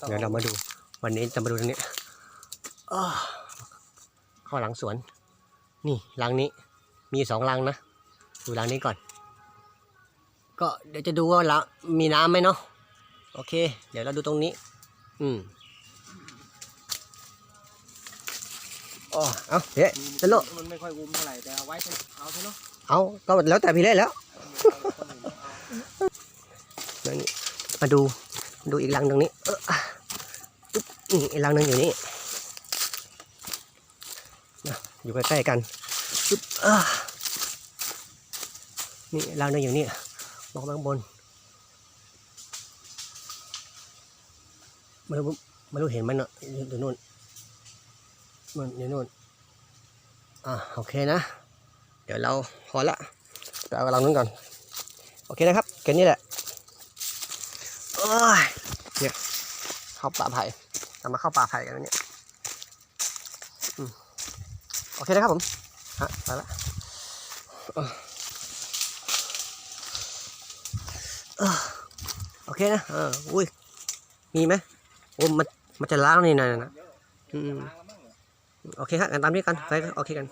ต้องเดี๋ยวเรามาดู วันนี้จะมาดูตรงนี้อ้อเข้าหลังสวน นี่หลังนี้ มีสองหลังนะ ดูหลังนี้ก่อน ก็เดี๋ยวจะดูว่าหลังมีน้ำไหมเนาะ โอเค เดี๋ยวเราดูตรงนี้ อืมอ๋อเอาเดี๋ยวจะโลมันไม่ค่อยอุ้มเท่าไหร่แต่เอาไว้เป็นเอาเถอะเนาะ เอาก็แล้วแต่พี่เล่นแล้วคนอื่นเอานั่นนี่มาดูดูอีกหลังตรงนี้ เออปึ๊บ นี่อีกหลังหนึงอยู่นี่นะอยู่ใกล้ๆกันปึ๊บอ่านี่หลังหนึงอยู่นี่มองข้างบนไม่รู้ไม่รู้เห็นมันเนาะอยู่อยู่นู่นมันอยู่นู่นอ่าโอเคนะ เดี๋ยวเราพอละไปเอาหลังนู้นก่อน โอเคนะครับแค่นี้แหละโอ้ยเนี่ยเข้าป่าไผ่ จะมาเข้าป่าไผ่กันแล้วเนี่ยโอเคนะครับผมฮะไปละโอเคนะเอออุ้ยมีไหมโอ้มันมันจะล้างนี่นะนะอืมโอเคครับกันตามนี้กันไปโอเคกัน